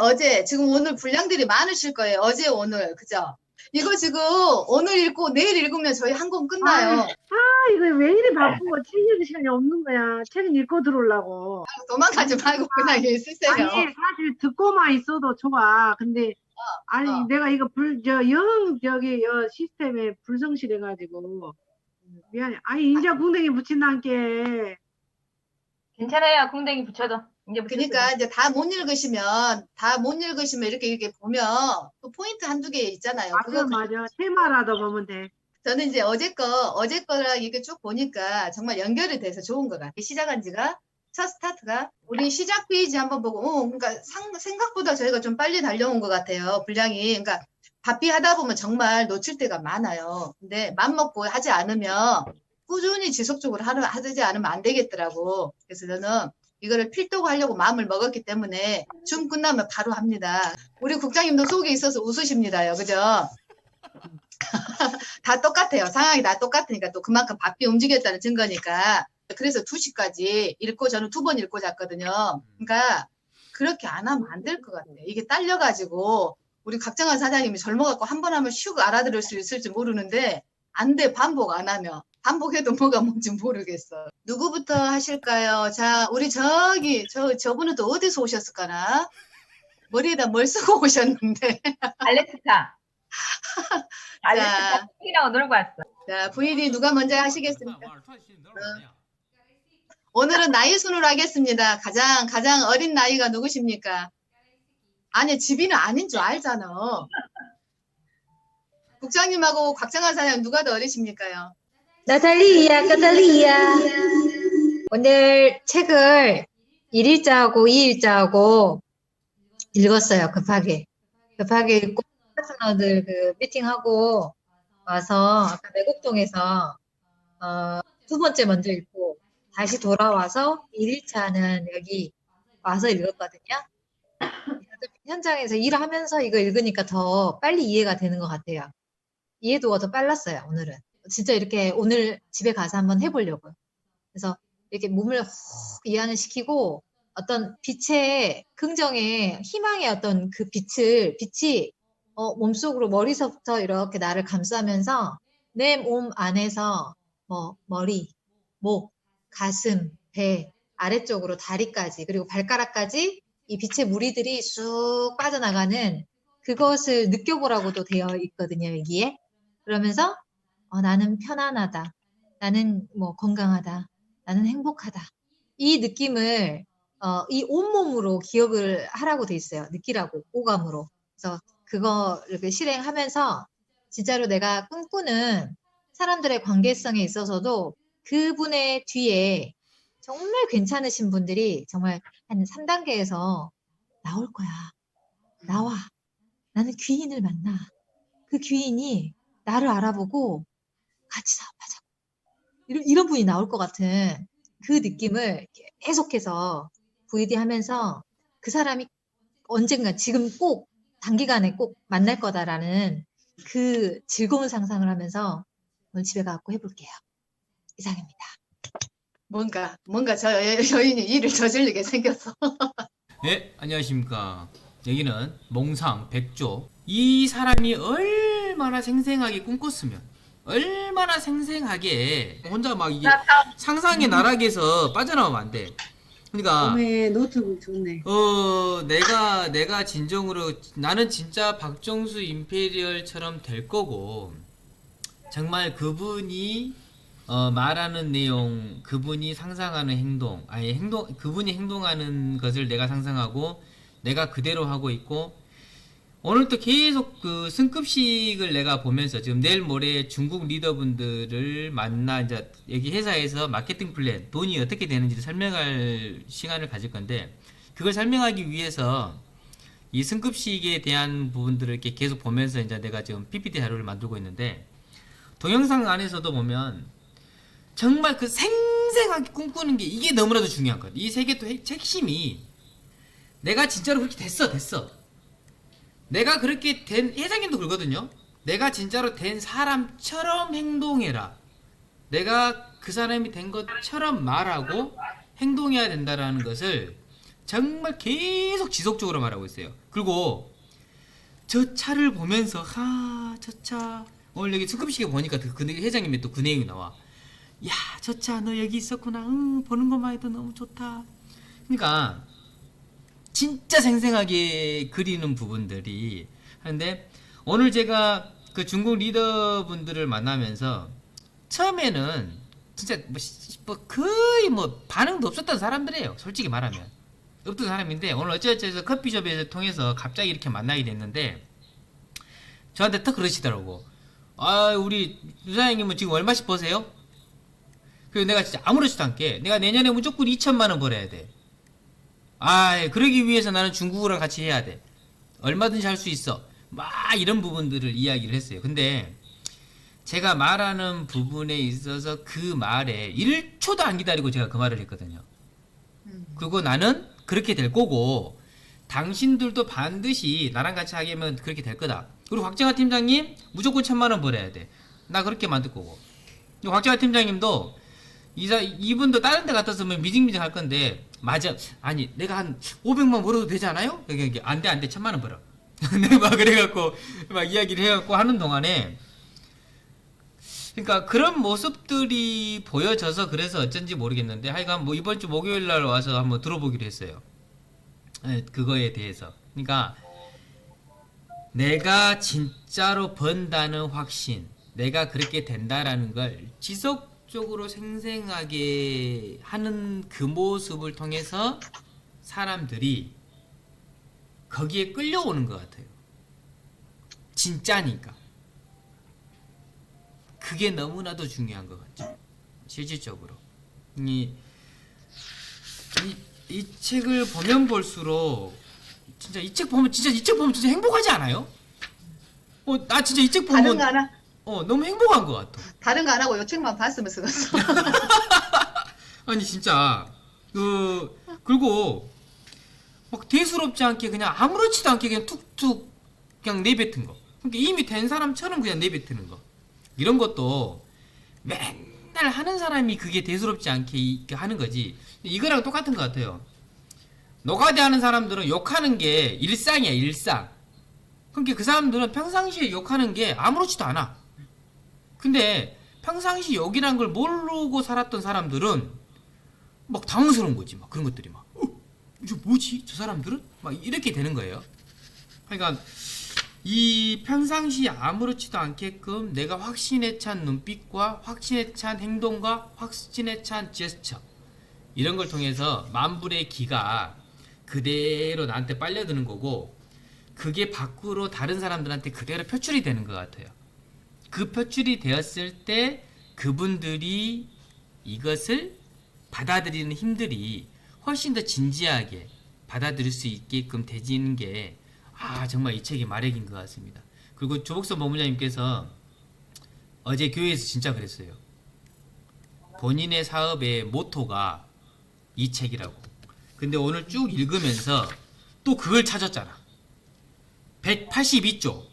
어제, 지금 오늘 분량들이 많으실 거예요. 어제, 오늘. 그죠? 이거 지금 오늘 읽고 내일 읽으면 저희 한 권 끝나요. 아, 이거 왜 이리 바쁘고 책 읽을 시간이 없는 거야. 책 읽고 들어오려고. 도망가지 말고 그냥 있으세요. 아니, 사실 듣고만 있어도 좋아. 근데, 아니, 어. 내가 이거 불, 저, 영, 저기, 여 시스템에 불성실해가지고. 미안해. 아니, 인자 궁뎅이 붙인다는 게. 괜찮아요. 궁뎅이 붙여도. 붙였어요. 그러니까 이제 다 못 읽으시면 다 못 읽으시면 이렇게 이렇게 보면 또 포인트 한두 개 있잖아요. 맞아, 그거 맞아. 테마라도 보면 돼. 저는 이제 어제 거 어제 거랑 이렇게 쭉 보니까 정말 연결이 돼서 좋은 것 같아요. 시작한 지가 첫 스타트가 우리 시작 페이지 한번 보고 어, 그러니까 상- 생각보다 저희가 좀 빨리 달려온 것 같아요. 분량이 그러니까 바삐 하다 보면 정말 놓칠 때가 많아요. 근데 맘 먹고 하지 않으면 꾸준히 지속적으로 하는 하지 않으면 안 되겠더라고. 그래서 저는 이거를 필독 하려고 마음을 먹었기 때문에 줌 끝나면 바로 합니다. 우리 국장님도 속에 있어서 웃으십니다요. 그죠? 다 똑같아요. 상황이 다 똑같으니까 또 그만큼 바삐 움직였다는 증거니까. 그래서 2시까지 읽고 저는 두 번 읽고 잤거든요. 그러니까 그렇게 안 하면 안 될 것 같아요. 이게 딸려가지고 우리 각정한 사장님이 젊어갖고 한 번 하면 슉 알아들을 수 있을지 모르는데 안 돼. 반복 안 하면. 반복해도 뭐가 뭔지 모르겠어. 누구부터 하실까요? 자, 우리 저기, 저, 저분은 또 어디서 오셨을까나? 머리에다 뭘 쓰고 오셨는데. 알렉스타. 알렉스타 팅이라고 놀고 왔어. 자, 부인이 누가 먼저 하시겠습니까? 오늘은 나이 순으로 하겠습니다. 가장, 가장 어린 나이가 누구십니까? 아니, 집이는 아닌 줄 알잖아. 국장님하고 곽정한 사장 누가 더 어리십니까요? 나탈리아, 카탈리아. 오늘 책을 1일자하고 2일자하고 읽었어요, 급하게. 급하게 읽고, 파트너들 그 미팅하고 와서, 아까 내곡동에서, 어, 두 번째 먼저 읽고, 다시 돌아와서 1일차는 여기 와서 읽었거든요. 현장에서 일하면서 이거 읽으니까 더 빨리 이해가 되는 것 같아요. 이해도가 더 빨랐어요, 오늘은. 진짜 이렇게 오늘 집에 가서 한번 해보려고요. 그래서 이렇게 몸을 훅 이완을 시키고 어떤 빛의 긍정의 희망의 어떤 그 빛을 빛이 어, 몸속으로 머리서부터 이렇게 나를 감싸면서 내 몸 안에서 뭐 머리, 목, 가슴, 배, 아래쪽으로 다리까지 그리고 발가락까지 이 빛의 무리들이 쑥 빠져나가는 그것을 느껴보라고도 되어 있거든요, 여기에. 그러면서 어, 나는 편안하다. 나는 뭐 건강하다. 나는 행복하다. 이 느낌을 어, 이 온몸으로 기억을 하라고 돼 있어요. 느끼라고 오감으로. 그래서 그거 이렇게 실행하면서 진짜로 내가 꿈꾸는 사람들의 관계성에 있어서도 그분의 뒤에 정말 괜찮으신 분들이 정말 한 3단계에서 나올 거야. 나와. 나는 귀인을 만나. 그 귀인이 나를 알아보고 같이 사업하자. 이런, 이런 분이 나올 것 같은 그 느낌을 계속해서 VD 하면서 그 사람이 언젠가 지금 꼭 단기간에 꼭 만날 거다라는 그 즐거운 상상을 하면서 오늘 집에 가고 해볼게요. 이상입니다. 뭔가, 뭔가 저 여- 여인이 일을 저질리게 생겼어. 네, 안녕하십니까. 여기는 몽상 백조. 이 사람이 얼마나 생생하게 꿈꿨으면, 얼마나 생생하게 혼자 막 이게 상상의 나락에서 빠져나오면 안 돼. 그러니까 노트북 좋네. 어 내가 내가 진정으로 나는 진짜 박정수 임페리얼처럼 될 거고 정말 그분이 어, 말하는 내용 그분이 상상하는 행동 아니 행동 그분이 행동하는 것을 내가 상상하고 내가 그대로 하고 있고 오늘 또 계속 그 승급식을 내가 보면서 지금 내일 모레 중국 리더분들을 만나 이제 여기 회사에서 마케팅 플랜 돈이 어떻게 되는지를 설명할 시간을 가질 건데 그걸 설명하기 위해서 이 승급식에 대한 부분들을 이렇게 계속 보면서 이제 내가 지금 PPT 자료를 만들고 있는데 동영상 안에서도 보면 정말 그 생생하게 꿈꾸는 게 이게 너무나도 중요한 것. 이 세계 또 핵- 핵심이 내가 진짜로 그렇게 됐어, 됐어. 내가 그렇게 된 회장님도 그러거든요. 내가 진짜로 된 사람처럼 행동해라. 내가 그 사람이 된 것처럼 말하고 행동해야 된다라는 것을 정말 계속 지속적으로 말하고 있어요. 그리고 저 차를 보면서 하, 저 차. 오늘 여기 스급식에 보니까 그, 그 회장님의 또그 내용이 나와. 야, 저 차 너 여기 있었구나. 응, 보는 것만 해도 너무 좋다. 그러니까 진짜 생생하게 그리는 부분들이 하는데 오늘 제가 그 중국 리더분들을 만나면서 처음에는 진짜 뭐, 시- 뭐 거의 뭐 반응도 없었던 사람들이에요. 솔직히 말하면 없던 사람인데 오늘 어쩌어쩌서 커피숍에서 통해서 갑자기 이렇게 만나게 됐는데 저한테 딱 그러시더라고. 아 우리 유사장님은 지금 얼마씩 버세요? 그리고 내가 진짜 아무렇지도 않게 내가 내년에 무조건 2천만 원 벌어야 돼. 아, 그러기 위해서 나는 중국어랑 같이 해야 돼. 얼마든지 할 수 있어. 막 이런 부분들을 이야기를 했어요. 근데 제가 말하는 부분에 있어서 그 말에 1초도 안 기다리고 제가 그 말을 했거든요. 음. 그리고 나는 그렇게 될 거고 당신들도 반드시 나랑 같이 하게 하면 그렇게 될 거다. 그리고 곽정아 팀장님 무조건 천만 원 벌어야 돼. 나 그렇게 만들 거고. 곽정아 팀장님도 이사 이분도 다른 데 같았으면 미징미징 할 건데 맞아. 아니 내가 한 500만 벌어도 되지 않아요? 여기 안돼 안돼 천만 원 벌어. 막 그래갖고 막 이야기를 해갖고 하는 동안에 그러니까 그런 모습들이 보여져서 그래서 어쩐지 모르겠는데 하여간 뭐 이번 주 목요일 날 와서 한번 들어보기로 했어요. 예, 그거에 대해서. 그러니까 내가 진짜로 번다는 확신, 내가 그렇게 된다라는 걸 지속 적으로 생생하게 하는 그 모습을 통해서 사람들이 거기에 끌려오는 것 같아요. 진짜니까. 그게 너무나도 중요한 것 같죠. 실질적으로. 이, 이, 이 책을 보면 볼수록 진짜 이 책 보면 진짜 이 책 보면 진짜 행복하지 않아요? 어, 나 진짜 이 책 보면 어, 너무 행복한 것 같아. 다른 거 안 하고 요 책만 봤으면 쓰겠어. 아니 진짜 그 그리고 막 대수롭지 않게 그냥 아무렇지도 않게 그냥 툭툭 그냥 내뱉은 거. 그러니까 이미 된 사람처럼 그냥 내뱉는 거. 이런 것도 맨날 하는 사람이 그게 대수롭지 않게 이- 하는 거지. 이거랑 똑같은 것 같아요. 노가대 하는 사람들은 욕하는 게 일상이야 일상. 그러니까 그 사람들은 평상시에 욕하는 게 아무렇지도 않아. 근데 평상시 욕이란 걸 모르고 살았던 사람들은 막 당황스러운 거지 막 그런 것들이 막. 어? 이거 뭐지? 저 사람들은? 막 이렇게 되는 거예요. 그러니까 이 평상시 아무렇지도 않게끔 내가 확신에 찬 눈빛과 확신에 찬 행동과 확신에 찬 제스처 이런 걸 통해서 만불의 기가 그대로 나한테 빨려드는 거고 그게 밖으로 다른 사람들한테 그대로 표출이 되는 것 같아요 그 표출이 되었을 때 그분들이 이것을 받아들이는 힘들이 훨씬 더 진지하게 받아들일 수 있게끔 되지는 게 아 정말 이 책이 마력인 것 같습니다. 그리고 조복선 법무장님께서 어제 교회에서 진짜 그랬어요. 본인의 사업의 모토가 이 책이라고. 근데 오늘 쭉 읽으면서 또 그걸 찾았잖아. 182쪽.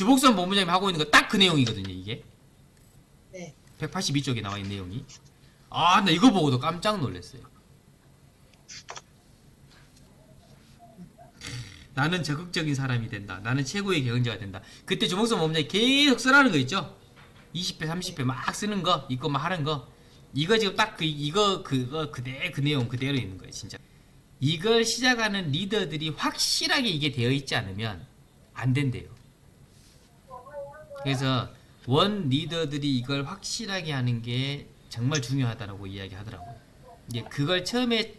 주복선 본부장님 하고 있는 거 딱 그 내용이거든요, 이게. 네. 182쪽에 나와 있는 내용이. 아, 나 이거 보고도 깜짝 놀랐어요. 나는 적극적인 사람이 된다. 나는 최고의 경영자가 된다. 그때 주목선 본부장이 계속 쓰라는 거 있죠? 20배, 30배 막 쓰는 거, 이거 막 하는 거. 이거 지금 딱 그, 이거, 그거, 그대, 그 내용 그대로 있는 거예요, 진짜. 이걸 시작하는 리더들이 확실하게 이게 되어 있지 않으면 안 된대요. 그래서 원 리더들이 이걸 확실하게 하는 게 정말 중요하다라고 이야기하더라고요. 이제 그걸 처음에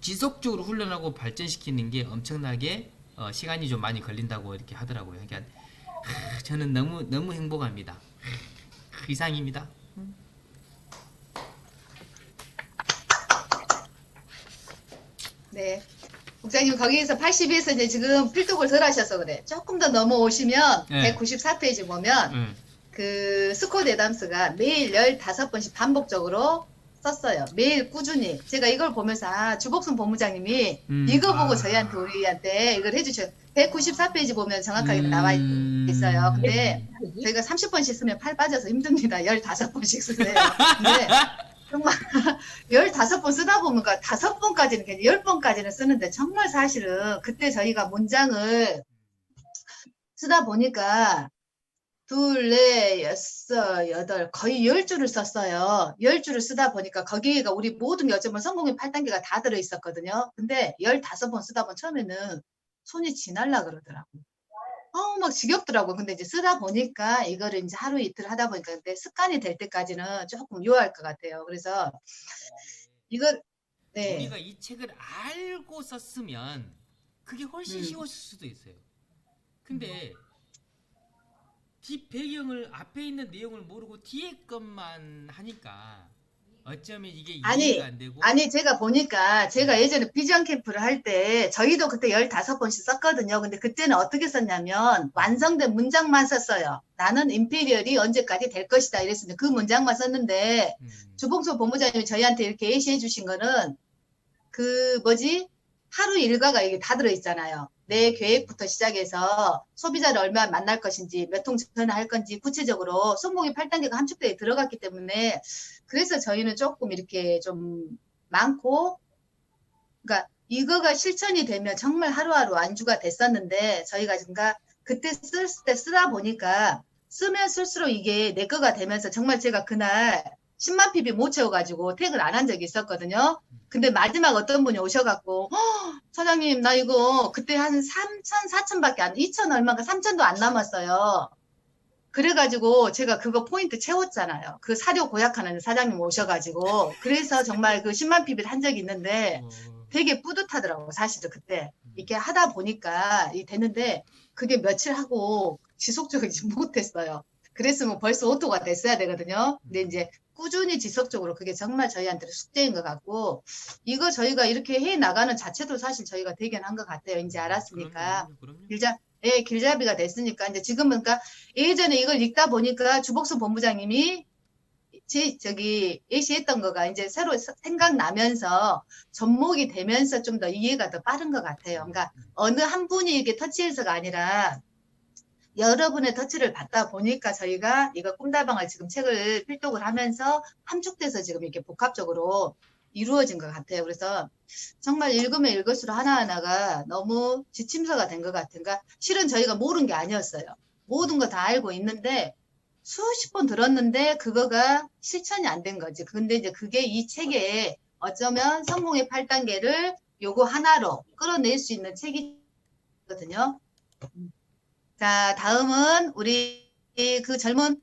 지속적으로 훈련하고 발전시키는 게 엄청나게 어, 시간이 좀 많이 걸린다고 이렇게 하더라고요. 그러니까 하, 저는 너무 너무 행복합니다. 하, 이상입니다. 네. 국장님 거기에서 82에서 이제 지금 필독을 덜 하셔서 그래. 조금 더 넘어오시면 네. 194페이지 보면 응. 그 스코드 에담스가 매일 15번씩 반복적으로 썼어요. 매일 꾸준히. 제가 이걸 보면서 아, 주복순 본부장님이 음, 이거 보고 아. 저희한테 우리한테 이걸 해주셔. 194페이지 보면 정확하게 음. 나와 있- 있어요. 근데 저희가 30번씩 쓰면 팔 빠져서 힘듭니다. 15번씩 쓰세요. 근데 정말 15번 쓰다 보면 그 다섯 번까지는 괜찮 10번까지는 쓰는데 정말 사실은 그때 저희가 문장을 쓰다 보니까 둘, 넷, 여섯, 여덟, 거의 열 줄을 썼어요. 열 줄을 쓰다 보니까 거기가 우리 모든 게 어쩌면 성공의 8단계가 다 들어있었거든요. 근데 15번 쓰다 보면 처음에는 손이 지날라 그러더라고. 어, 막 지겹더라고. 근데 이제 쓰다 보니까 이거를 이제 하루 이틀 하다 보니까 근데 습관이 될 때까지는 조금 유효할 것 같아요. 그래서 이거, 네. 우리가 이 책을 알고 썼으면 그게 훨씬 음. 쉬웠을 수도 있어요. 근데 뒷 배경을 앞에 있는 내용을 모르고 뒤에 것만 하니까 어쩌면 이게 아니, 이해가 안 되고 아니, 제가 보니까 제가 예전에 비전 캠프를 할 때 저희도 그때 15번씩 썼거든요. 근데 그때는 어떻게 썼냐면 완성된 문장만 썼어요. 나는 임페리얼이 언제까지 될 것이다 이랬는데 그 문장만 썼는데 음, 주봉소 본부장님이 저희한테 이렇게 예시해 주신 거는 그 뭐지? 하루 일과가 이게 다 들어있잖아요. 내 계획부터 시작해서 소비자를 얼마 만날 것인지, 몇 통 전화할 건지 구체적으로 성공의 8단계가 함축되어 들어갔기 때문에 그래서 저희는 조금 이렇게 좀 많고, 그러니까 이거가 실천이 되면 정말 하루하루 안주가 됐었는데 저희가 뭔가 그때 쓸 때 쓰다 보니까 쓰면 쓸수록 이게 내 거가 되면서 정말 제가 그날 10만 PB 못 채워가지고 태그를 안한 적이 있었거든요. 근데 마지막 어떤 분이 오셔갖고, "허, 사장님, 나 이거 그때 한 3천, 4천밖에 안, 2천 얼마가 3천도 안 남았어요. 그래가지고 제가 그거 포인트 채웠잖아요. 그 사료 고약하는 사장님 오셔가지고. 그래서 정말 그 10만 PB를 한 적이 있는데 어, 되게 뿌듯하더라고, 사실은 그때. 이렇게 하다 보니까 이 됐는데 그게 며칠 하고 지속적이지 못했어요. 그랬으면 벌써 오토가 됐어야 되거든요. 근데 이제 꾸준히 지속적으로 그게 정말 저희한테 숙제인 것 같고 이거 저희가 이렇게 해 나가는 자체도 사실 저희가 대견한 것 같아요. 이제 알았으니까. 그럼요, 그럼요. 길잡, 예, 길잡이가 됐으니까 이제 지금은 그러니까 예전에 이걸 읽다 보니까 주복수 본부장님이 제 저기 예시했던 거가 이제 새로 서- 생각나면서 접목이 되면서 좀 더 이해가 더 빠른 것 같아요. 그러니까 어느 한 분이 이게 터치해서가 아니라 여러분의 터치를 받다 보니까 저희가 이거 꿈다방을 지금 책을 필독을 하면서 함축돼서 지금 이렇게 복합적으로 이루어진 것 같아요. 그래서 정말 읽으면 읽을수록 하나하나가 너무 지침서가 된 것 같은가. 실은 저희가 모르는 게 아니었어요. 모든 거 다 알고 있는데 수십 번 들었는데 그거가 실천이 안 된 거지. 근데 이제 그게 이 책에 어쩌면 성공의 8단계를 요거 하나로 끌어낼 수 있는 책이거든요. 자, 다음은 우리 그 젊은